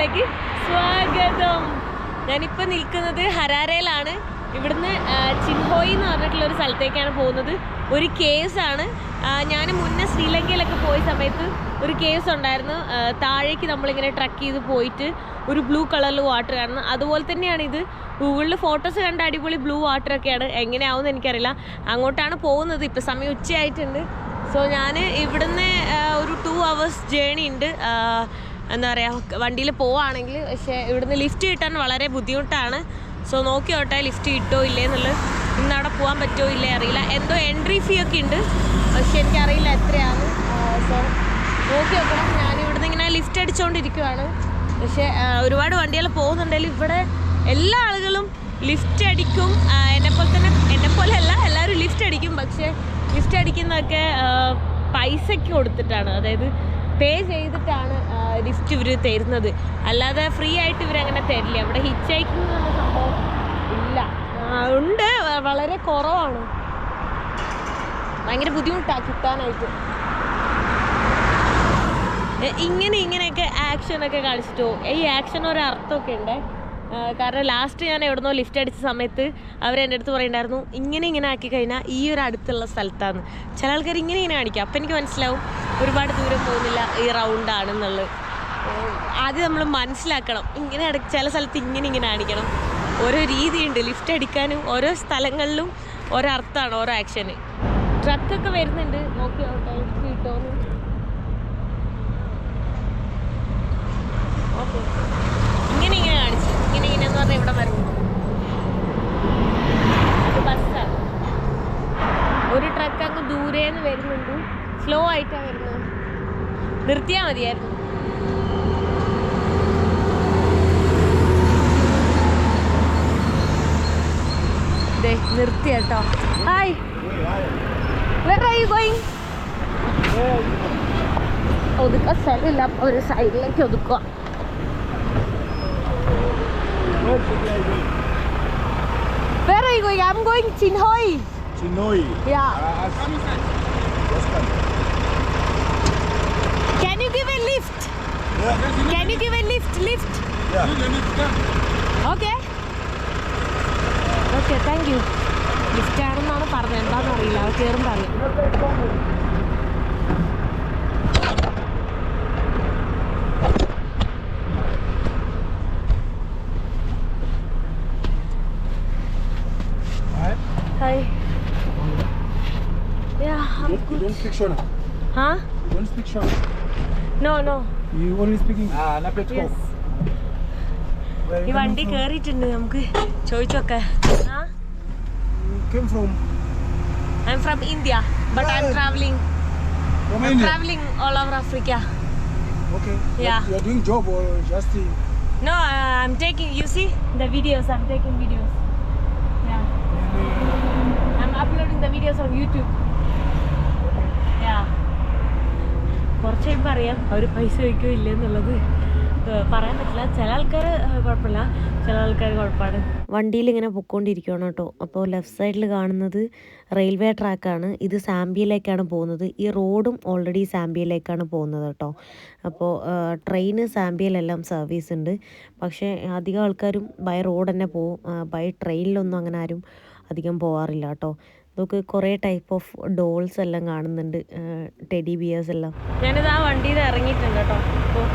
ചാനലിലേക്ക് സ്വാഗതം. ഞാനിപ്പോൾ നിൽക്കുന്നത് ഹരാരയിലാണ് ഇവിടുന്ന് ചിൻഹോയി എന്ന് പറഞ്ഞിട്ടുള്ള ഒരു സ്ഥലത്തേക്കാണ് പോകുന്നത്. ഒരു കേസാണ്. ഞാൻ മുന്നേ ശ്രീലങ്കയിലൊക്കെ പോയ സമയത്ത് ഒരു കേസ് ഉണ്ടായിരുന്നു താഴേക്ക് നമ്മളിങ്ങനെ ട്രക്ക് ചെയ്ത് പോയിട്ട് ഒരു ബ്ലൂ കളറിൽ വാട്ടർ കാണുന്നു അതുപോലെ തന്നെയാണ് ഇത്. ഗൂഗിളിൽ ഫോട്ടോസ് കണ്ട അടിപൊളി ബ്ലൂ വാട്ടർ ഒക്കെയാണ്. എങ്ങനെയാവുമെന്ന് എനിക്കറിയില്ല. അങ്ങോട്ടാണ് പോകുന്നത്. ഇപ്പം സമയം ഉച്ചയായിട്ടുണ്ട്. സോ ഞാൻ ഇവിടുന്ന് ഒരു ടു അവേഴ്സ് ജേണി ഉണ്ട്. എന്താ പറയുക വണ്ടിയിൽ പോവുകയാണെങ്കിൽ പക്ഷേ ഇവിടുന്ന് ലിഫ്റ്റ് കിട്ടാൻ വളരെ ബുദ്ധിമുട്ടാണ്. സോ നോക്കി നോട്ടെ ലിഫ്റ്റ് കിട്ടോ ഇല്ലേ എന്നുള്ളത്. ഇന്ന് അവിടെ പോകാൻ പറ്റുമോ ഇല്ലേ അറിയില്ല. എന്തോ എൻട്രി ഫീ ഒക്കെ ഉണ്ട്. പക്ഷെ എനിക്കറിയില്ല എത്രയാണ്. സോ നോക്കി നോക്കണം ഞാൻ ഇവിടുന്ന് ഇങ്ങനെ ലിഫ്റ്റ് അടിച്ചുകൊണ്ടിരിക്കുവാണ് പക്ഷേ ഒരുപാട് വണ്ടികൾ പോകുന്നുണ്ടെങ്കിലും ഇവിടെ എല്ലാ ആളുകളും ലിഫ്റ്റ് അടിക്കും. എന്നെപ്പോലെ തന്നെ എന്നെപ്പോലെ അല്ല എല്ലാവരും ലിഫ്റ്റ് അടിക്കും. പക്ഷേ ലിഫ്റ്റ് അടിക്കുന്നതൊക്കെ പൈസയ്ക്ക് കൊടുത്തിട്ടാണ്. അതായത് പേ ചെയ്തിട്ടാണ് ലിഫ്റ്റ് ഇവർ തരുന്നത്. അല്ലാതെ ഫ്രീ ആയിട്ട് ഇവരങ്ങനെ തരില്ല. ഇവിടെ ഹിച്ച് ഹൈക്കിംഗ് എന്ന സംഭവം ഇല്ല. ഉണ്ട്. വളരെ കുറവാണ്. ഭയങ്കര ബുദ്ധിമുട്ടാണ് കിട്ടാനായിട്ട്. ഇങ്ങനെ ഇങ്ങനെയൊക്കെ ആക്ഷനൊക്കെ കളിച്ചിട്ടോ ഈ ആക്ഷൻ ഒരു അർത്ഥമൊക്കെ ഉണ്ട്. കാരണം ലാസ്റ്റ് ഞാൻ എവിടുന്നോ ലിഫ്റ്റ് അടിച്ച സമയത്ത് അവർ എന്റെ അടുത്ത് പറയുന്നുണ്ടായിരുന്നു ഇങ്ങനെ ഇങ്ങനെ ആക്കി കഴിഞ്ഞാൽ ഈ ഒരു അടുത്തുള്ള സ്ഥലത്താണ് ചില ആൾക്കാർ ഇങ്ങനെ ഇങ്ങനെ കാണിക്കും. അപ്പം എനിക്ക് മനസ്സിലാവും ഒരുപാട് ദൂരം പോകുന്നില്ല ഈ റൗണ്ട് ആണെന്നുള്ളത്. ഏഹ് ആദ്യം നമ്മൾ മനസ്സിലാക്കണം. ഇങ്ങനെ ചില സ്ഥലത്ത് ഇങ്ങനെ ഇങ്ങനെ കാണിക്കണം ഓരോ രീതിയുണ്ട്. ലിഫ്റ്റ് അടിക്കാനും ഓരോ സ്ഥലങ്ങളിലും ഓരോ അർത്ഥമാണ് ഓരോ ആക്ഷന് ട്രക്കൊക്കെ വരുന്നുണ്ട്. നോക്കി കിട്ടുമോന്ന് ഓക്കെ. ഇങ്ങനെ ഇങ്ങനെ കാണിച്ചു. ഇങ്ങനെ ഇങ്ങനെ എന്ന് പറഞ്ഞാൽ ഇവിടെ വരും. ഒരു ട്രക്ക് അങ്ങ് ദൂരേന്ന് വരുന്നുണ്ട്. സ്ലോ ആയിട്ടാണ് വരുന്നത്. നിർത്തിയാൽ മതിയായിരുന്നു. ദേ നിർത്തി കേട്ടോ ഹായ് വേറെ ആയി ഗോയിങ് ഒതുക്കാൻ സ്ഥലമില്ല അപ്പൊ ഒരു സൈഡിലേക്ക് ഒതുക്കുക വേറെ ആയി going I'm going Chinhoyi Chinoi. Yeah Uh, yes, come. Can you give a lift? Yeah. Can you give a lift? Lift. Yeah. Okay. Okay thank you lift ആണെന്നാണ് പറഞ്ഞത് എന്താണെന്ന് അറിയില്ല don't speak Shona. Huh? You don't speak Shona. No, no. You only speaking. Ah, na petko. Yes. ഈ വണ്ടി? കയറിയിട്ടുണ്ട് നമുക്ക് ചോദിച്ചോക്കെ ആ came from I'm from India, but but I'm traveling. from I'm India. traveling all over Africa. Okay. Yeah. You are doing job or just uh, No, uh, I'm taking, you see the videos, I'm taking videos. Yeah. I'm uploading the videos on YouTube. Yeah. കുറച്ച് കഴിയുമ്പോൾ അറിയാം അവർ പൈസ വയ്ക്കോ ഇല്ല എന്നുള്ളത് ഏഹ് പറയാൻ പറ്റില്ല. ചില ആൾക്കാർ കുഴപ്പമില്ല. ചില ആൾക്കാർ കുഴപ്പമാണ്. വണ്ടിയിൽ ഇങ്ങനെ പൊക്കോണ്ടിരിക്കുകയാണ് കേട്ടോ. അപ്പോൾ ലെഫ്റ്റ് സൈഡിൽ കാണുന്നത് റെയിൽവേ ട്രാക്കാണ്. ഇത് സാമ്പിയയിലേക്കാണ് പോകുന്നത്. ഈ റോഡും ഓൾറെഡി സാമ്പിയയിലേക്കാണ് പോകുന്നത് കേട്ടോ. അപ്പോൾ ട്രെയിന് സാമ്പിയയിലെല്ലാം സർവീസ് ഉണ്ട്. പക്ഷേ അധികം ആൾക്കാരും ബൈ റോഡ് തന്നെ പോകും. ബൈ ട്രെയിനിലൊന്നും അങ്ങനെ ആരും അധികം പോകാറില്ല കേട്ടോ. നമുക്ക് കുറേ ടൈപ്പ് ഓഫ് ഡോൾസ് എല്ലാം കാണുന്നുണ്ട്. ടെഡി ബിയേഴ്സ് എല്ലാം. ഞാനിത് ആ വണ്ടിയിൽ ഇറങ്ങിയിട്ടുണ്ട് കേട്ടോ. അപ്പോൾ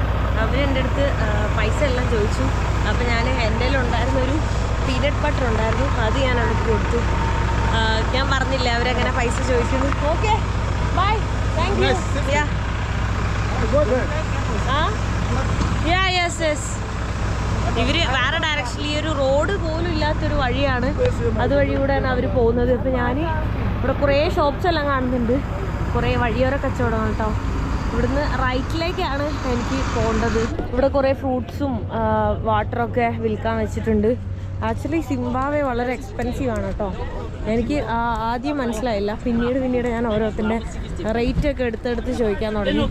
അവരെന്റെ അടുത്ത് പൈസ എല്ലാം ചോദിച്ചു. അപ്പോൾ ഞാൻ എന്റെ ഉണ്ടായിരുന്ന ഒരു പീനട്ട് ബട്ടർ ഉണ്ടായിരുന്നു. അത് ഞാൻ അവർക്ക് കൊടുത്തു. ഞാൻ പറഞ്ഞില്ല അവരങ്ങനെ പൈസ ചോദിക്കുന്നു. Okay bye thank you yeah yes yes ഇവർ വേറെ ഡയറക്ഷനിൽ ഈ ഒരു റോഡ് പോലും ഇല്ലാത്തൊരു വഴിയാണ്. അതുവഴിയൂടെയാണ് അവർ പോകുന്നത്. ഇപ്പം ഞാൻ ഇവിടെ കുറേ ഷോപ്സ് എല്ലാം കാണുന്നുണ്ട്. കുറേ വഴിയോര കച്ചവടം കേട്ടോ ഇവിടുന്ന് റൈറ്റിലേക്കാണ് എനിക്ക് പോകേണ്ടത് ഇവിടെ കുറേ ഫ്രൂട്ട്സും വാട്ടറൊക്കെ വിൽക്കാൻ വെച്ചിട്ടുണ്ട്. ആക്ച്വലി സിംബാവെ വളരെ എക്സ്പെൻസീവ് ആണ് കേട്ടോ എനിക്ക് ആദ്യം മനസ്സിലായില്ല. പിന്നീട് പിന്നീട് ഞാൻ ഓരോരുത്തരുടെ റേറ്റ് ഒക്കെ എടുത്തെടുത്ത് ചോദിക്കാൻ തുടങ്ങി.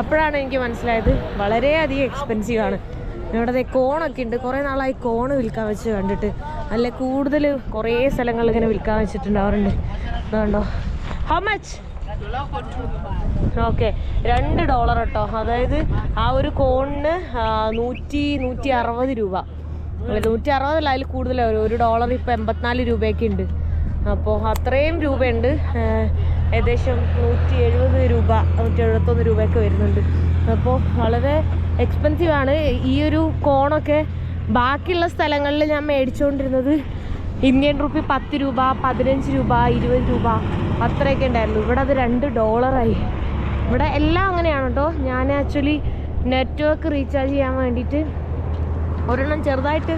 അപ്പോഴാണ് എനിക്ക് മനസ്സിലായത് വളരെയധികം എക്സ്പെൻസീവ് ആണ്. ഇവിടെ കോണൊക്കെ ഉണ്ട്. കുറേ നാളായി കോണ് വിൽക്കാൻ വെച്ച് കണ്ടിട്ട്. അല്ല കൂടുതൽ കുറേ സ്ഥലങ്ങളിൽ ഇങ്ങനെ വിൽക്കാൻ വെച്ചിട്ടുണ്ടാവാറുണ്ട്. അതുകൊണ്ടോ ഹൗ മച്ച് ഓക്കെ രണ്ട് ഡോളർ കേട്ടോ അതായത് ആ ഒരു കോണിന് നൂറ്റി നൂറ്റി അറുപത് രൂപ. നൂറ്റി അറുപതല്ല അതിൽ കൂടുതലാണ് ഒരു ഡോളർ ഇപ്പോൾ എൺപത്തിനാല് രൂപയൊക്കെ ഉണ്ട്. അപ്പോൾ അത്രയും രൂപയുണ്ട്. ഏകദേശം നൂറ്റി എഴുപത് രൂപ നൂറ്റി എഴുപത്തൊന്ന് രൂപയൊക്കെ വരുന്നുണ്ട്. അപ്പോൾ വളരെ എക്സ്പെൻസീവ് ആണ്. ഈ ഒരു കോണൊക്കെ ബാക്കിയുള്ള സ്ഥലങ്ങളിൽ ഞാൻ മേടിച്ചുകൊണ്ടിരുന്നത് ഇന്ത്യൻ റുപ്പി പത്ത് രൂപ പതിനഞ്ച് രൂപ ഇരുപത് രൂപ. അത്രയൊക്കെ ഉണ്ടായിരുന്നു. ഇവിടെ അത് രണ്ട് ഡോളറായി ഇവിടെ എല്ലാം അങ്ങനെയാണ് കേട്ടോ. ഞാൻ ആക്ച്വലി നെറ്റ്വർക്ക് റീചാർജ് ചെയ്യാൻ വേണ്ടിയിട്ട് ഒരെണ്ണം ചെറുതായിട്ട്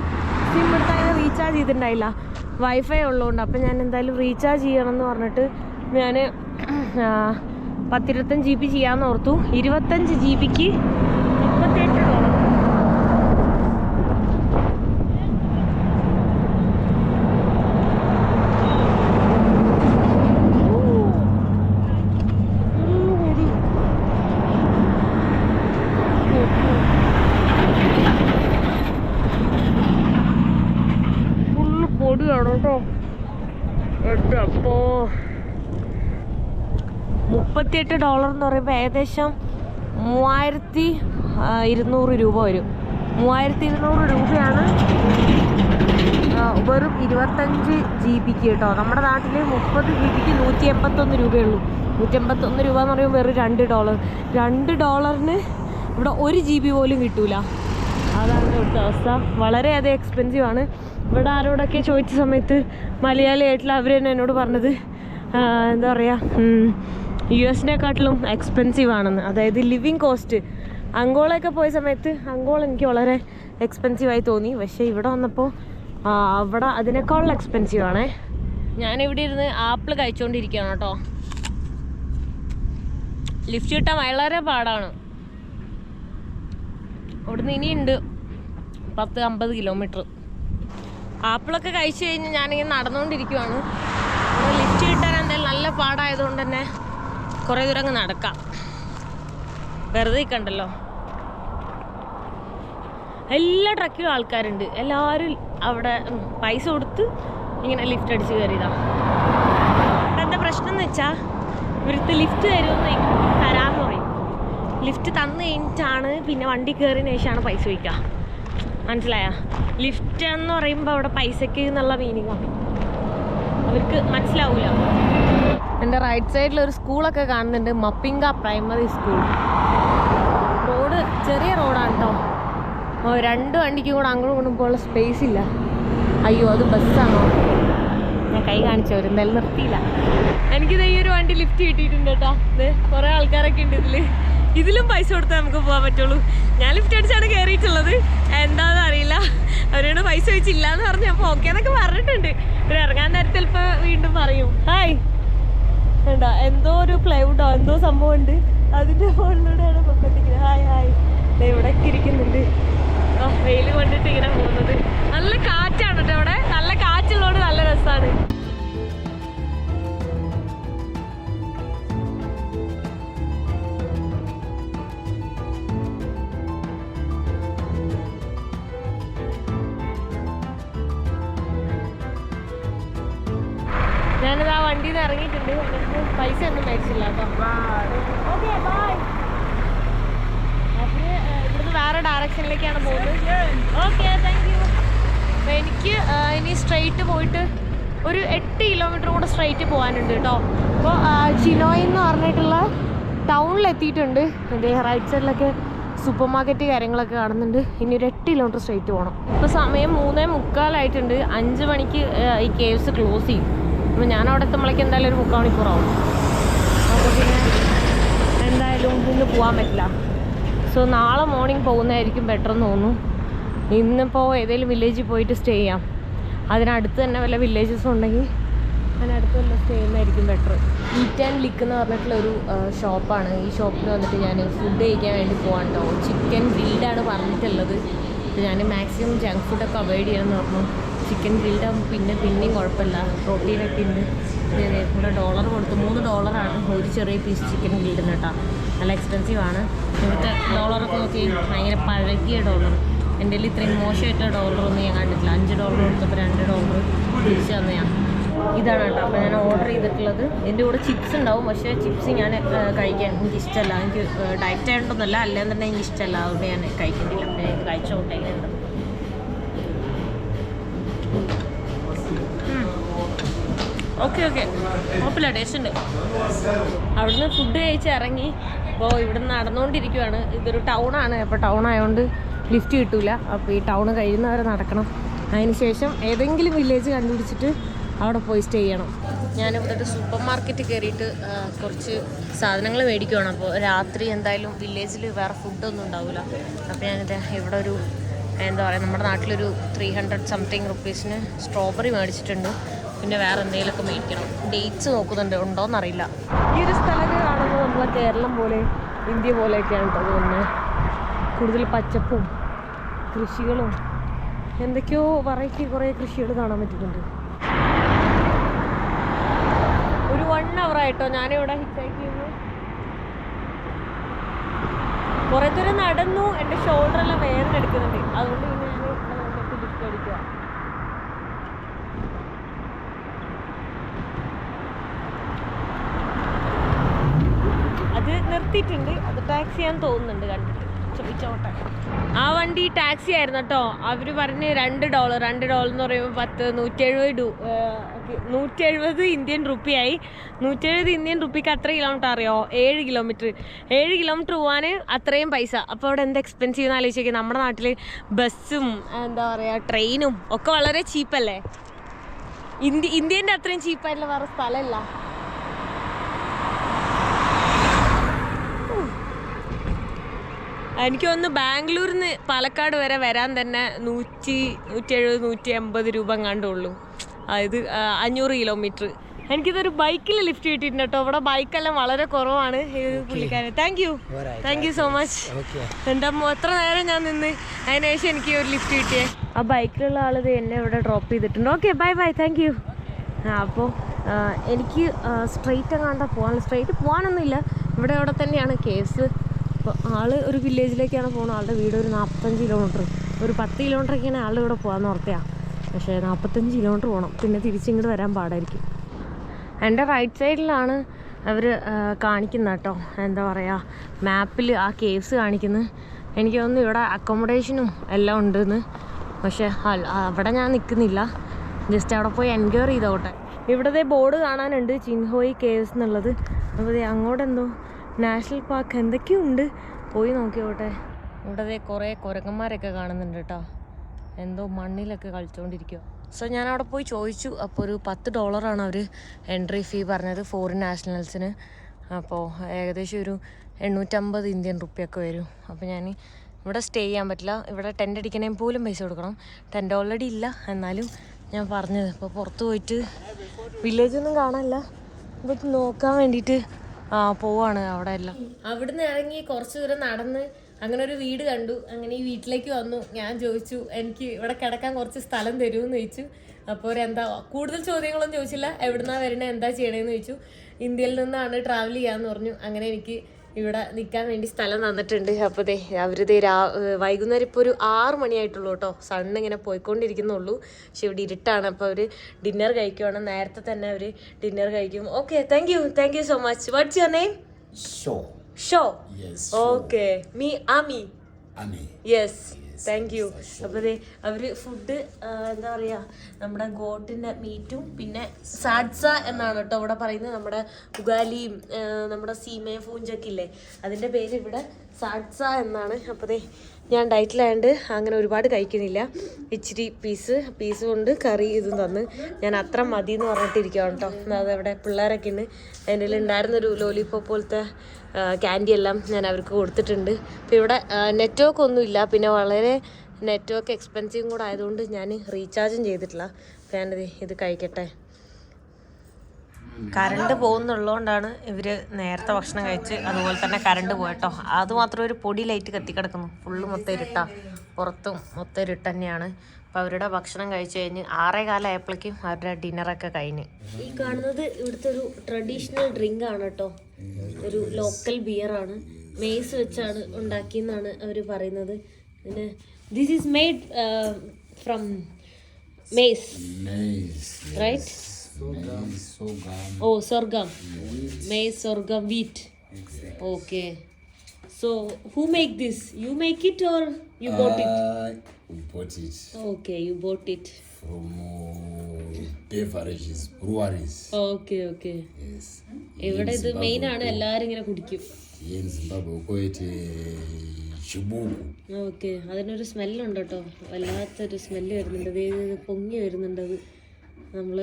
സിം എടുത്ത് അങ്ങനെ റീചാർജ് ചെയ്തിട്ടുണ്ടായില്ല. വൈഫൈ ഉള്ളതുകൊണ്ട്. അപ്പം ഞാൻ എന്തായാലും റീചാർജ് ചെയ്യണം എന്ന് പറഞ്ഞിട്ട് ഞാൻ പത്തിരുപത്തഞ്ച് ജി ബി ചെയ്യാമെന്ന് ഓർത്തു. ഇരുപത്തഞ്ച് ജി ബിക്ക് മുപ്പത്തിയെട്ട് ഡോളർ പൊടിയാണ് കേട്ടോ. എന്റെ അപ്പോ. മുപ്പത്തിയെട്ട് ഡോളർ എന്ന് പറയുമ്പോൾ ഏകദേശം മൂവായിരത്തി ഇരുന്നൂറ് രൂപ വരും. മൂവായിരത്തി ഇരുന്നൂറ് രൂപയാണ്. വെറും ഇരുപത്തഞ്ച് ജി ബിക്ക് കേട്ടോ. നമ്മുടെ നാട്ടിൽ മുപ്പത് ജി ബിക്ക് നൂറ്റി എൺപത്തൊന്ന് രൂപയുള്ളൂ നൂറ്റി എൺപത്തൊന്ന് രൂപ എന്ന് പറയുമ്പോൾ വെറും രണ്ട് ഡോളർ രണ്ട് ഡോളറിന് ഇവിടെ ഒരു ജി ബി പോലും കിട്ടൂല. അതാണ് ഇവിടുത്തെ അവസ്ഥ. വളരെയധികം എക്സ്പെൻസീവ് ആണ്. ഇവിടെ ആരോടൊക്കെ ചോദിച്ച സമയത്ത് മലയാളി ആയിട്ടുള്ള അവർ തന്നെ എന്നോട് പറഞ്ഞത് എന്താ പറയുക യു എസിനെക്കാട്ടിലും എക്സ്പെൻസീവ് ആണെന്ന്. അതായത് ലിവിങ് കോസ്റ്റ് അങ്കോളൊക്കെ പോയ സമയത്ത് അങ്കോൾ എനിക്ക് വളരെ എക്സ്പെൻസീവ് ആയി തോന്നി. പക്ഷേ ഇവിടെ വന്നപ്പോൾ അവിടെ അതിനേക്കാളും എക്സ്പെൻസീവ് ആണേ. ഞാനിവിടെ ഇരുന്ന് ആപ്പിൾ കഴിച്ചുകൊണ്ടിരിക്കുകയാണ് കേട്ടോ. ലിഫ്റ്റ് കിട്ടാൻ വളരെ പാടാണ്. അവിടുന്ന് ഇനിയുണ്ട് പത്ത് അമ്പത് കിലോമീറ്റർ ആപ്പിളൊക്കെ കഴിച്ചു കഴിഞ്ഞ് ഞാനിങ്ങനെ നടന്നുകൊണ്ടിരിക്കുവാണ് ലിഫ്റ്റ് കിട്ടാൻ എന്തായാലും നല്ല പാടായതുകൊണ്ട് തന്നെ കുറേ ദൂരം അങ്ങ് നടക്കാം. വെറുതെ കണ്ടല്ലോ എല്ലാ ട്രക്കിലും ആൾക്കാരുണ്ട്. എല്ലാവരും അവിടെ പൈസ കൊടുത്ത് ഇങ്ങനെ ലിഫ്റ്റ് അടിച്ച് കയറിയതാണ് എന്താ പ്രശ്നം എന്ന് വെച്ചാൽ ഇവർക്ക് ലിഫ്റ്റ് തരുമെന്ന് തരാമെന്ന് പറയും. ലിഫ്റ്റ് തന്നു കഴിഞ്ഞിട്ടാണ് പിന്നെ വണ്ടി കയറിയതിന് ശേഷമാണ് പൈസ വയ്ക്കുക മനസ്സിലായ? ലിഫ്റ്റ് എന്ന് പറയുമ്പോൾ അവിടെ പൈസയ്ക്ക് എന്നുള്ള മീനിങ്ങാണ് അവർക്ക് മനസ്സിലാവില്ല എന്റെ റൈറ്റ് സൈഡിൽ ഒരു സ്കൂളൊക്കെ കാണുന്നുണ്ട്. മപ്പിങ്ക പ്രൈമറി സ്കൂൾ റോഡ് ചെറിയ റോഡാണ് കേട്ടോ രണ്ട് വണ്ടിക്കും കൂടെ അങ്ങോട്ടും ഇങ്ങോട്ടും പോകാനുള്ള സ്പേസ് ഇല്ല. അയ്യോ അത് ബസ്സാണോ ഞാൻ കൈ കാണിച്ചു വരും എന്തായാലും നിർത്തിയില്ല എനിക്കിത് ഈ ഒരു വണ്ടി ലിഫ്റ്റ് കിട്ടിയിട്ടുണ്ട് കേട്ടോ ഇത് കുറേ ആൾക്കാരൊക്കെ ഉണ്ട് ഇതിൽ ഇതിലും പൈസ കൊടുത്താൽ നമുക്ക് പോകാൻ പറ്റുള്ളൂ. ഞാൻ ലിഫ്റ്റ് അടിച്ചാണ് കയറിയിട്ടുള്ളത് എന്താണെന്ന് അറിയില്ല. അവരോട് പൈസ വെച്ചില്ല എന്ന് പറഞ്ഞപ്പോൾ ഓക്കെ എന്നൊക്കെ പറഞ്ഞിട്ടുണ്ട്. ഒരു ഇറങ്ങാൻ നേരത്തെ ചിലപ്പോൾ വീണ്ടും പറയും. ഹായ് വേണ്ട എന്തോ ഒരു പ്ലൈവുഡോ എന്തോ സംഭവം ഉണ്ട്. അതിന്റെ മുകളിലൂടെയാണ് പൊക്കത്തിക്കുന്നത് ഹായ് ഹായ് ദേ ഇവിടെയൊക്കെ ഇരിക്കുന്നുണ്ട്. വെയിൽ കൊണ്ടിട്ട് ഇങ്ങനെ പോകുന്നത്. നല്ല കാറ്റാണ് കേട്ടോ അവിടെ. നല്ല കാറ്റുള്ളതുകൊണ്ട് നല്ല രസമാണ് വണ്ടിയിൽ നിന്ന് ഇറങ്ങിയിട്ടുണ്ട് പൈസ ഒന്നും മേടിച്ചില്ല കേട്ടോ. ഓക്കെ ബൈ അവർ ഇവിടുന്ന് വേറെ ഡയറക്ഷനിലേക്കാണ് പോകുന്നത്. ഓക്കെ താങ്ക് യു അപ്പോൾ എനിക്ക് ഇനി സ്ട്രെയിറ്റ് പോയിട്ട് ഒരു എട്ട് കിലോമീറ്റർ കൂടെ സ്ട്രെയിറ്റ് പോകാനുണ്ട് കേട്ടോ. അപ്പോൾ ചിനോയ് എന്ന് പറഞ്ഞിട്ടുള്ള ടൗണിലെത്തിയിട്ടുണ്ട് എന്റെ റൈറ്റ് സൈഡിലൊക്കെ സൂപ്പർ മാർക്കറ്റ് കാര്യങ്ങളൊക്കെ കാണുന്നുണ്ട്. ഇനി ഒരു എട്ട് കിലോമീറ്റർ സ്ട്രെയിറ്റ് പോകണം ഇപ്പോൾ സമയം മൂന്നേ മുക്കാലായിട്ടുണ്ട്. അഞ്ച് മണിക്ക് ഈ കേവ്സ് ക്ലോസ് ചെയ്യും. അപ്പോൾ ഞാൻ അവിടെ എത്തുമ്പോഴേക്ക് എന്തായാലും ഒരു മുക്കാൽ മണിക്കൂറാവും അപ്പോൾ പിന്നെ എന്തായാലും ഇന്ന് പോകാൻ പറ്റില്ല. സോ നാളെ മോർണിംഗ് പോകുന്നതായിരിക്കും ബെറ്റർ എന്ന് തോന്നുന്നു. ഇന്നിപ്പോൾ ഏതെങ്കിലും വില്ലേജിൽ പോയിട്ട് സ്റ്റേ ചെയ്യാം. അതിനടുത്ത് തന്നെ വല്ല വില്ലേജസ് ഉണ്ടെങ്കിൽ അതിനടുത്ത് വല്ല സ്റ്റേ ചെയ്യുന്നതായിരിക്കും ബെറ്റർ ഈറ്റ് ആൻഡ് ലിക്ക് എന്ന് പറഞ്ഞിട്ടുള്ള ഒരു ഷോപ്പാണ് ഈ ഷോപ്പിൽ വന്നിട്ട് ഞാൻ ഫുഡ് കഴിക്കാൻ വേണ്ടി പോകാൻ കേട്ടോ ചിക്കൻ ഗ്രിൽഡാണ് പറഞ്ഞിട്ടുള്ളത്. ഞാൻ മാക്സിമം ജങ്ക് ഫുഡൊക്കെ അവോയ്ഡ് ചെയ്യണമെന്ന് പറഞ്ഞു. ചിക്കൻ ഗ്രിൽഡ് ആകുമ്പോൾ പിന്നെ പിന്നെയും കുഴപ്പമില്ല. പ്രോട്ടീനൊക്കെ ഉണ്ട്. ഇവിടെ ഡോളർ കൊടുത്തു. മൂന്ന് ഡോളറാണ് ഒരു ചെറിയ പീസ് ചിക്കൻ ഗ്രിൽഡിന് കേട്ടോ. നല്ല എക്സ്പെൻസീവ് ആണ്. ഇവിടുത്തെ ഡോളറൊക്കെ നോക്കി ഭയങ്കര പഴകിയ ഡോളർ എന്റെ കയ്യിൽ ഇത്രയും മോശമായിട്ടുള്ള ഡോളറൊന്നും ഞാൻ കണ്ടിട്ടില്ല. അഞ്ച് ഡോളർ കൊടുത്തപ്പോൾ രണ്ട് ഡോളർ തിരിച്ചു ഞാൻ. ഇതാണ് കേട്ടോ. അപ്പോൾ ഞാൻ ഓർഡർ ചെയ്തിട്ടുള്ളത്. എന്റെ കൂടെ ചിപ്സ് ഉണ്ടാവും. പക്ഷേ ചിപ്സ് ഞാൻ കഴിക്കാൻ എനിക്ക് ഇഷ്ടമല്ല. എനിക്ക് ഡയറ്റ് ആയതുകൊണ്ടൊന്നുമല്ല അല്ലാതെ തന്നെ എനിക്ക് ഇഷ്ടമല്ല. അതുകൊണ്ട് ഞാൻ കഴിക്കുന്നില്ല. അപ്പോൾ ഞാൻ കഴിച്ചോട്ടെ. Okay okay. കുഴപ്പമില്ല ടേസ്റ്റ് ഉണ്ട്. അവിടുന്ന് ഫുഡ് കഴിച്ച് ഇറങ്ങി. അപ്പോൾ ഇവിടുന്ന് നടന്നുകൊണ്ടിരിക്കുവാണ് ഇതൊരു ടൗണാണ് അപ്പോൾ ടൗൺ ആയതുകൊണ്ട് ലിഫ്റ്റ് കിട്ടൂല. അപ്പോൾ ഈ ടൗൺ കഴിയുന്നവരെ നടക്കണം. അതിന് ശേഷം ഏതെങ്കിലും വില്ലേജ് കണ്ടുപിടിച്ചിട്ട് അവിടെ പോയി സ്റ്റേ ചെയ്യണം. ഞാനിവിടെ ഒരു സൂപ്പർ മാർക്കറ്റ് കയറിയിട്ട് കുറച്ച് സാധനങ്ങൾ മേടിക്കുവാണ്. അപ്പോൾ രാത്രി എന്തായാലും വില്ലേജിൽ വേറെ ഫുഡൊന്നും ഉണ്ടാവില്ല അപ്പോൾ ഞാനിത് ഇവിടെ ഒരു എന്താ പറയുക നമ്മുടെ നാട്ടിലൊരു ത്രീ ഹൺഡ്രഡ് സംതിങ് റുപ്പീസിന് സ്ട്രോബെറി മേടിച്ചിട്ടുണ്ട്. പിന്നെ വേറെ എന്തെങ്കിലുമൊക്കെ മേടിക്കണം. ഡേറ്റ്സ് നോക്കുന്നുണ്ട്. ഉണ്ടോയെന്നറിയില്ല ഈ ഒരു സ്ഥലത്ത് കാണുമ്പോൾ നമ്മളെ കേരളം പോലെ ഇന്ത്യ പോലെയൊക്കെയാണ് കേട്ടോ തോന്നുന്നത്. കൂടുതൽ പച്ചപ്പും കൃഷികളും എന്തൊക്കെയോ വെറൈറ്റി കുറേ കൃഷികൾ കാണാൻ പറ്റുന്നുണ്ട് ഒരു വൺ അവർ ആയിട്ടോ ഞാനിവിടെ ഹിറ്റാക്കി ചെയ്യുന്നു കുറെ ദൂരം നടന്നു എന്റെ വേദന എടുക്കുന്നുണ്ട്. അതുകൊണ്ട് പിന്നെ ഞാൻ ലിഫ്റ്റ് അടിക്കുക അത് നിർത്തിയിട്ടുണ്ട്. അത് ടാക്സി ഞാൻ തോന്നുന്നുണ്ട് കണ്ടിട്ട്. ചോദിച്ചോട്ടെ. ആ വണ്ടി ടാക്സി ആയിരുന്നു കേട്ടോ. അവർ പറഞ്ഞ് രണ്ട് ഡോളർ രണ്ട് ഡോളർ എന്ന് പറയുമ്പോൾ പത്ത് നൂറ്റി എഴുപത് നൂറ്റി എഴുപത് ഇന്ത്യൻ റുപ്പിയായി. നൂറ്റി എഴുപത് ഇന്ത്യൻ റുപ്പിക്ക് അത്ര കിലോമീറ്റർ അറിയോ? ഏഴ് കിലോമീറ്റർ ഏഴ് കിലോമീറ്റർ പോകാൻ അത്രയും പൈസ. അപ്പോൾ അവിടെ എന്ത് എക്സ്പെൻസീവ് എന്ന് ആലോചിക്കുക നമ്മുടെ നാട്ടിൽ ബസ്സും എന്താ പറയുക ട്രെയിനും ഒക്കെ വളരെ ചീപ്പല്ലേ ഇന്ത്യ ഇന്ത്യന്റെ അത്രയും ചീപ്പായിട്ടുള്ള വേറെ സ്ഥലമല്ല. എനിക്ക് തോന്നുന്നു ബാംഗ്ലൂരിൽ നിന്ന് പാലക്കാട് വരെ വരാൻ തന്നെ നൂറ്റി നൂറ്റി എഴുപത് നൂറ്റി എൺപത് രൂപ എങ്ങാണ്ടുള്ളൂ അതായത് അഞ്ഞൂറ് കിലോമീറ്റർ. എനിക്കിതൊരു ബൈക്കിൽ ലിഫ്റ്റ് കിട്ടിയിട്ടുണ്ട് കേട്ടോ. ഇവിടെ ബൈക്കെല്ലാം വളരെ കുറവാണ്. പുള്ളിക്കാരൻ. Thank you thank you so much എന്റെ അമ്മ എത്ര നേരം ഞാൻ നിന്ന്? അതിനുശേഷം എനിക്ക് ഒരു ലിഫ്റ്റ് കിട്ടിയേ. ആ ബൈക്കിലുള്ള ആൾ എന്നെ ഇവിടെ ഡ്രോപ്പ് ചെയ്തിട്ടുണ്ട്. Okay bye bye thank you ആ അപ്പോൾ എനിക്ക് സ്ട്രെയിറ്റ് എങ്ങാണ്ട പോകാൻ സ്ട്രെയിറ്റ് പോകാനൊന്നുമില്ല. ഇവിടെ അവിടെ തന്നെയാണ് കേസ് അപ്പോൾ ആൾ ഒരു വില്ലേജിലേക്കാണ് പോകുന്നത്. ആളുടെ വീട് ഒരു നാൽപ്പത്തഞ്ച് കിലോമീറ്റർ ഒരു പത്ത് കിലോമീറ്ററൊക്കെയാണ് ആളുടെ ഇവിടെ പോകാൻ ഓർത്തയാ പക്ഷേ നാൽപ്പത്തഞ്ച് കിലോമീറ്റർ പോകണം പിന്നെ തിരിച്ചിങ്ങോട്ട് വരാൻ പാടായിരിക്കും. എന്റെ റൈറ്റ് സൈഡിലാണ് അവർ കാണിക്കുന്നത് കേട്ടോ എന്താ പറയുക മാപ്പിൽ ആ കേവ്സ് കാണിക്കുന്നത് എനിക്ക് തോന്നുന്നു ഇവിടെ അക്കോമഡേഷനും എല്ലാം ഉണ്ടെന്ന്. പക്ഷേ അവിടെ ഞാൻ നിൽക്കുന്നില്ല ജസ്റ്റ് അവിടെ പോയി എൻക്വയറി ചെയ്തോട്ടെ. ഇവിടുത്തെ ബോർഡ് കാണാനുണ്ട് ചിൻഹോയി കേവ്സ് എന്നുള്ളത്. അപ്പോൾ അങ്ങോട്ടെന്തോ നാഷണൽ പാർക്ക് എന്തൊക്കെയുണ്ട്? പോയി നോക്കിയോട്ടെ. ഇവിടെ കുറേ കുരങ്ങന്മാരൊക്കെ കാണുന്നുണ്ട് കേട്ടോ എന്തോ മണ്ണിലൊക്കെ കളിച്ചുകൊണ്ടിരിക്കുക സോ ഞാൻ അവിടെ പോയി ചോദിച്ചു. അപ്പോൾ ഒരു പത്ത് ഡോളറാണ് അവർ എൻട്രി ഫീ പറഞ്ഞത് ഫോറിൻ നാഷണൽസിന് അപ്പോൾ ഏകദേശം ഒരു എണ്ണൂറ്റമ്പത് ഇന്ത്യൻ റുപ്യൊക്കെ വരും. അപ്പോൾ ഞാൻ ഇവിടെ സ്റ്റേ ചെയ്യാൻ പറ്റില്ല. ഇവിടെ ടെന്റ് അടിക്കണേ പോലും പൈസ കൊടുക്കണം. ടെന്റ് ഓൾറെഡി ഇല്ല. എന്നാലും ഞാൻ പറഞ്ഞത്. അപ്പോൾ പുറത്ത് പോയിട്ട് വില്ലേജൊന്നും കാണാനില്ല. ഇതൊക്കെ നോക്കാൻ വേണ്ടിയിട്ട് പോവാണ് അവിടെ എല്ലാം. അവിടുന്ന് ഇറങ്ങി കുറച്ച് ദൂരം നടന്ന് അങ്ങനെ ഒരു വീട് കണ്ടു. അങ്ങനെ ഈ വീട്ടിലേക്ക് വന്നു. ഞാൻ ചോദിച്ചു എനിക്ക് ഇവിടെ കിടക്കാൻ കുറച്ച് സ്ഥലം തരുമെന്ന് ചോദിച്ചു. അപ്പോൾ എന്താ കൂടുതൽ ചോദ്യങ്ങളൊന്നും ചോദിച്ചില്ല. എവിടുന്നാ വരണേ? എന്താ ചെയ്യണേന്ന് ചോദിച്ചു. ഇന്ത്യയിൽ നിന്നാണ് ട്രാവൽ ചെയ്യാന്ന് പറഞ്ഞു. അങ്ങനെ എനിക്ക് ഇവിടെ നിൽക്കാൻ വേണ്ടി സ്ഥലം തന്നിട്ടുണ്ട്. അപ്പോൾ ദേ അവരിത് രാ വൈകുന്നേരം ഇപ്പോൾ ഒരു ആറ് മണിയായിട്ടുള്ളൂ കേട്ടോ. സണ്ണ് ഇങ്ങനെ പോയിക്കൊണ്ടിരിക്കുന്നുള്ളൂ. പക്ഷെ ഇവിടെ ഇരുട്ടാണ്. അപ്പോൾ അവർ ഡിന്നർ കഴിക്കുവാണ്. നേരത്തെ തന്നെ അവർ ഡിന്നർ കഴിക്കും. Okay thank you thank you so much what's your name Sure. Show. Okay me Amy. Yes thank you അപ്പോൾ അവർ ഫുഡ് എന്താ പറയുക നമ്മുടെ ഗോട്ടിന്റെ മീറ്റും പിന്നെ സാഡ്സ എന്നാണ് കേട്ടോ ഇവിടെ പറയുന്നത്. നമ്മുടെ ഉഗാലിയും നമ്മുടെ സീമയ ഫൂഞ്ചൊക്കെ ഇല്ലേ? അതിന്റെ പേര് ഇവിടെ സാഡ്സ എന്നാണ്. അപ്പോൾ ഞാൻ ഡയറ്റിലായതുകൊണ്ട് അങ്ങനെ ഒരുപാട് കഴിക്കുന്നില്ല. ഇച്ചിരി പീസ് പീസ് കൊണ്ട് കറി ഇതും തന്ന്. ഞാൻ അത്ര മതി എന്ന് പറഞ്ഞിട്ടിരിക്കുകയാണ് കേട്ടോ അതവിടെ പിള്ളേരൊക്കെ ഉണ്ട് അതിന്റെ ഉള്ളിൽ ഉണ്ടായിരുന്നൊരു ലോലിപോപ്പ് പോലത്തെ ക്യാൻഡി എല്ലാം ഞാൻ അവർക്ക് കൊടുത്തിട്ടുണ്ട്. അപ്പോൾ ഇവിടെ നെറ്റ്വർക്ക് ഒന്നുമില്ല പിന്നെ വളരെ നെറ്റ്വർക്ക് എക്സ്പെൻസീവും കൂടെ ആയതുകൊണ്ട് ഞാൻ റീചാർജും ചെയ്തിട്ടില്ല. അപ്പോൾ ഞാനിത് ഇത് കഴിക്കട്ടെ. കറണ്ട് പോകുന്നുള്ളതുകൊണ്ടാണ് ഇവർ നേരത്തെ ഭക്ഷണം കഴിച്ച് അതുപോലെ തന്നെ കറണ്ട് പോയിട്ടോ അത് മാത്രം ഒരു പൊടി ലൈറ്റ് കത്തിക്കിടക്കുന്നു. ഫുള്ള് മൊത്തം ഇരുട്ടാ. പുറത്തും മൊത്തം ഇരുട്ട് തന്നെയാണ് അപ്പോൾ അവരുടെ ഭക്ഷണം കഴിച്ചു കഴിഞ്ഞ് ആറേ കാലമായപ്പോഴേക്കും അവരുടെ ഡിന്നറൊക്കെ കഴിഞ്ഞ്. ഈ കാണുന്നത് ഇവിടുത്തെ ഒരു ട്രഡീഷണൽ ഡ്രിങ്ക് ആണ് കേട്ടോ. ഒരു ലോക്കൽ ബിയർ ആണ്. മെയ്സ് വെച്ചാണ് ഉണ്ടാക്കിയെന്നാണ് അവർ പറയുന്നത്. പിന്നെ this is made from maize. Right oh സ്വർഗം മെയ്സ് സ്വർഗം wheat. Okay so who make this? You make it or you bought it Uh, we bought it Okay, you bought it. from uh, beverages, breweries. Okay, okay. Yes. ഇവിടെ ഇത് main ആണ് എല്ലാരും ഇങ്ങനെ കുടിക്കും Here in Zimbabwe, we call it uh, chibuku. Okay അതിനൊരു സ്മെല്ലുണ്ട് കേട്ടോ വല്ലാത്തൊരു സ്മെല്ല് വരുന്നുണ്ട് ദേ ഇത് പൊങ്ങി വരുന്നുണ്ട് അത് നമ്മൾ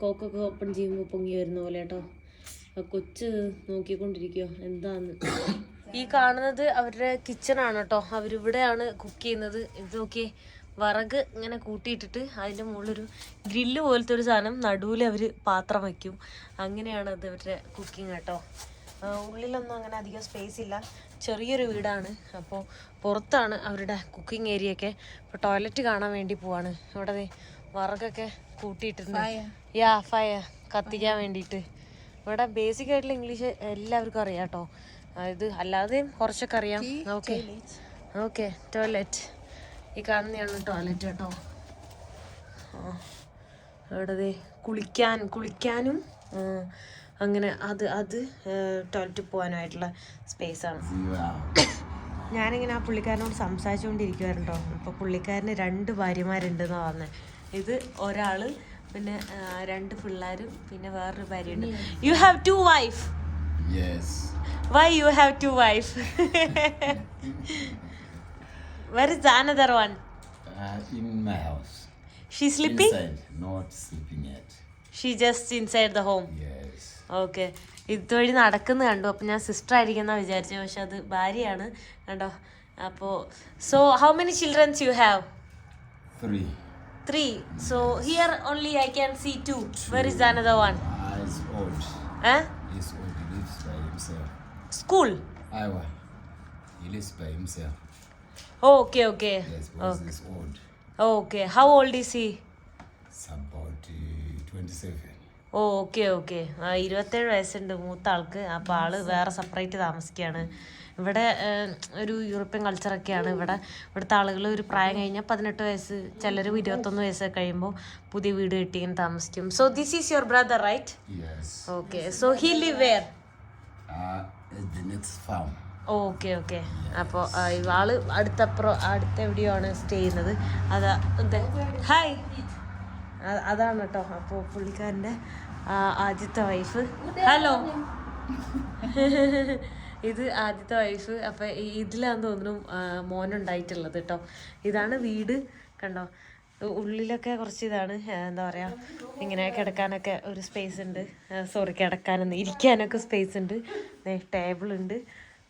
കോക്കൊക്കെ ഓപ്പൺ ചെയ്യുമ്പോൾ പൊങ്ങി വരുന്ന പോലെ കേട്ടോ ആ കൊച്ച് നോക്കിക്കൊണ്ടിരിക്കുക എന്താന്ന് ഈ കാണുന്നത് അവരുടെ കിച്ചണാണ് കേട്ടോ അവരിവിടെയാണ് കുക്ക് ചെയ്യുന്നത്. ഇത് നോക്കിയേ വിറക് ഇങ്ങനെ കൂട്ടിയിട്ടിട്ട് അതിന്റെ മുകളിലൊരു ഗ്രില്ല് പോലത്തെ ഒരു സാധനം നടുവിൽ അവർ പാത്രം വയ്ക്കും അങ്ങനെയാണ് അത് അവരുടെ കുക്കിംഗ് കേട്ടോ ഉള്ളിലൊന്നും അങ്ങനെ അധികം സ്പേസ് ഇല്ല. ചെറിയൊരു വീടാണ്. അപ്പോൾ പുറത്താണ് അവരുടെ കുക്കിംഗ് ഏരിയ ഒക്കെ. ഇപ്പോൾ ടോയ്ലറ്റ് കാണാൻ വേണ്ടി പോവാണ്. അവിടെ വിറകൊക്കെ കൂട്ടിയിട്ടുണ്ട്. യാ ഫയ കത്തിക്കാൻ വേണ്ടിയിട്ട്. ഇവിടെ ബേസിക് ആയിട്ടുള്ള ഇംഗ്ലീഷ് എല്ലാവർക്കും അറിയാം കേട്ടോ ഇത് അല്ലാതെയും കുറച്ചൊക്കെ അറിയാം. ഓക്കെ ഓക്കെ ടോയ്ലറ്റ് ഈ കാണുന്നതാണ് ടോയ്ലറ്റ് കേട്ടോ. അവിടെ കുളിക്കാൻ കുളിക്കാനും അങ്ങനെ അത് അത് ടോയ്ലറ്റിൽ പോകാനായിട്ടുള്ള സ്പേസാണ്. ഞാനിങ്ങനെ ആ പുള്ളിക്കാരനോട് സംസാരിച്ചുകൊണ്ടിരിക്കുവായിരുന്നു? കേട്ടോ അപ്പോൾ പുള്ളിക്കാരന് രണ്ട് ഭാര്യമാരുണ്ടെന്നാണ് പറഞ്ഞത് ഇത് ഒരാൾ പിന്നെ രണ്ട് പിള്ളേരും പിന്നെ വേറൊരു ഭാര്യയുണ്ട്. You have two wife Yes. Why you have two wife? Where is the another one? Uh, in my house. She's sleeping? Inside, not sleeping yet. She just inside the home. Yes. Okay. ഇതുവഴി നടക്കുന്ന കണ്ടു അപ്പം ഞാൻ sister ആയിരിക്കുന്ന വിചാരിച്ചു പക്ഷെ അത് ഭാര്യയാണ് കണ്ടോ അപ്പോൾ so how many childrens you have Three. Three so here only I can see two where is another one Ah, he's old. ഏ He's old. He lives by himself. School Iowa. He by himself. Okay okay Yes, because he's old. Okay how old is he It's about uh, 27. Oh okay okay ഇരുപത്തേഴ് വയസ്സുണ്ട് മൂത്ത ആൾക്ക് അപ്പോൾ ആൾ വേറെ separate താമസിക്കുകയാണ്. ഇവിടെ ഒരു യൂറോപ്യൻ കൾച്ചറൊക്കെയാണ് ഇവിടെ ഇവിടുത്തെ ആളുകൾ ഒരു പ്രായം കഴിഞ്ഞാൽ പതിനെട്ട് വയസ്സ് ചിലർ ഇരുപത്തൊന്ന് വയസ്സൊക്കെ കഴിയുമ്പോൾ പുതിയ വീട് കെട്ടി ഇങ്ങനെ താമസിക്കും. So this is your brother right okay so he live where okay okay. അപ്പോൾ ഇവാൾ അടുത്തപ്പുറം അടുത്ത എവിടെയോ ആണ് സ്റ്റേ ചെയ്യുന്നത്? അതാ അതെ ഹായ് അതാണ് കേട്ടോ അപ്പോൾ പുള്ളിക്കാരന്റെ ആദ്യത്തെ വൈഫ് ഹലോ ഇത് ആദ്യത്തെ വൈഫ് അപ്പം ഇതിലാന്ന് തോന്നുന്നു മോനുണ്ടായിട്ടുള്ളത് കേട്ടോ ഇതാണ് വീട്. കണ്ടോ? ഉള്ളിലൊക്കെ കുറച്ച് ഇതാണ് എന്താ പറയാ ഇങ്ങനെ കിടക്കാനൊക്കെ ഒരു സ്പേസ് ഉണ്ട്. സോറി കിടക്കാനൊന്നും ഇരിക്കാനൊക്കെ സ്പേസ് ഉണ്ട്. ടേബിൾ ഉണ്ട്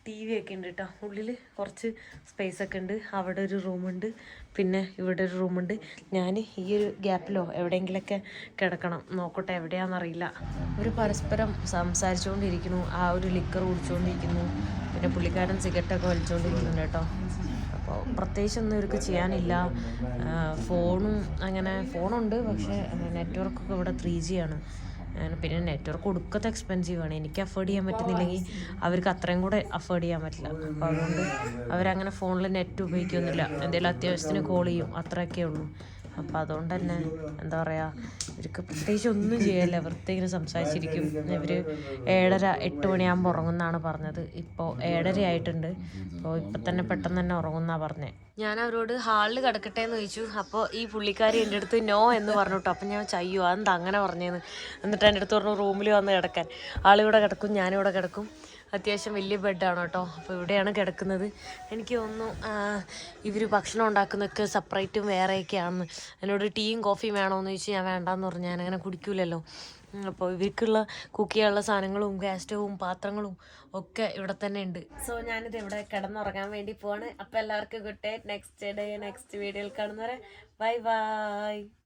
ടി വി ഒക്കെ ഉണ്ട് കേട്ടോ ഉള്ളിൽ കുറച്ച് സ്പേസ് ഒക്കെ ഉണ്ട് അവിടെ ഒരു റൂമുണ്ട് പിന്നെ ഇവിടെ ഒരു റൂമുണ്ട് ഞാൻ ഈ ഒരു ഗ്യാപ്പിലോ എവിടെയെങ്കിലൊക്കെ കിടക്കണം നോക്കട്ടെ എവിടെയാണെന്നറിയില്ല ഒരു പരസ്പരം സംസാരിച്ചുകൊണ്ടിരിക്കുന്നു ആ ഒരു ലിക്കർ കുടിച്ചുകൊണ്ടിരിക്കുന്നു പിന്നെ പുള്ളിക്കാരൻ സിഗരറ്റൊക്കെ വലിച്ചുകൊണ്ടിരിക്കുന്നുണ്ട് കേട്ടോ അപ്പോൾ പ്രത്യേകിച്ചൊന്നും ഇവർക്ക് ചെയ്യാനില്ല. ഫോണും അങ്ങനെ ഫോണുണ്ട് പക്ഷേ നെറ്റ്വർക്കൊക്കെ ഇവിടെ ത്രീ ജി ആണ്. പിന്നെ നെറ്റ്വർക്ക് കൊടുക്കത്തെ എക്സ്പെൻസീവ് ആണ്. എനിക്ക് അഫോർഡ് ചെയ്യാൻ പറ്റുന്നില്ലെങ്കിൽ അവർക്ക് അത്രയും കൂടെ അഫോർഡ് ചെയ്യാൻ പറ്റില്ല. അപ്പോൾ അതുകൊണ്ട് അവരങ്ങനെ ഫോണിൽ നെറ്റ് ഉപയോഗിക്കുന്നില്ല. എന്തെങ്കിലും അത്യാവശ്യത്തിന് കോൾ ചെയ്യും അത്രയൊക്കെ ഉള്ളൂ. അപ്പോൾ അതുകൊണ്ട് തന്നെ എന്താ പറയുക ഇവർക്ക് പ്രത്യേകിച്ച് ഒന്നും ചെയ്യല്ല. വെറുതെ ഇങ്ങനെ സംസാരിച്ചിരിക്കും. ഇവർ ഏഴര എട്ട് മണിയാകുമ്പോൾ ഉറങ്ങുന്നാണ് പറഞ്ഞത്. ഇപ്പോൾ ഏഴര ആയിട്ടുണ്ട്. അപ്പോൾ ഇപ്പം തന്നെ പെട്ടെന്ന് തന്നെ ഉറങ്ങുന്നാ പറഞ്ഞത് ഞാൻ അവരോട് ഹാളിൽ കിടക്കട്ടെ എന്ന് ചോദിച്ചു. അപ്പോൾ ഈ പുള്ളിക്കാരി എന്റെ അടുത്ത് നോ എന്ന് പറഞ്ഞു കേട്ടോ. അപ്പം ഞാൻ ചയ്യോ അതെന്താ അങ്ങനെ പറഞ്ഞേന്ന്? എന്നിട്ട് എന്റെ അടുത്ത് പറഞ്ഞു റൂമിൽ വന്ന് കിടക്കാൻ. ആളിവിടെ കിടക്കും ഞാനിവിടെ കിടക്കും. അത്യാവശ്യം വലിയ ബെഡാണ് കേട്ടോ. അപ്പോൾ ഇവിടെയാണ് കിടക്കുന്നത്. എനിക്ക് തോന്നുന്നു ഇവർ ഭക്ഷണം ഉണ്ടാക്കുന്നതൊക്കെ സെപ്പറേറ്റും വേറെയൊക്കെയാണെന്ന്. എന്നോട് ടീയും കോഫിയും വേണമെന്ന് ചോദിച്ചാൽ ഞാൻ വേണ്ടാന്ന് പറഞ്ഞു. അങ്ങനെ കുടിക്കൂലല്ലോ. അപ്പോൾ ഇവർക്കുള്ള കുക്ക് ചെയ്യാനുള്ള സാധനങ്ങളും ഗ്യാസ് സ്റ്റവും പാത്രങ്ങളും ഒക്കെ ഇവിടെ തന്നെ ഉണ്ട്. സോ ഞാനിത് ഇവിടെ കിടന്നുറങ്ങാൻ വേണ്ടി പോവാണ്. അപ്പോൾ എല്ലാവർക്കും good night. Next day next വീഡിയോയിൽ കാണുന്നവരെ. Bye bye.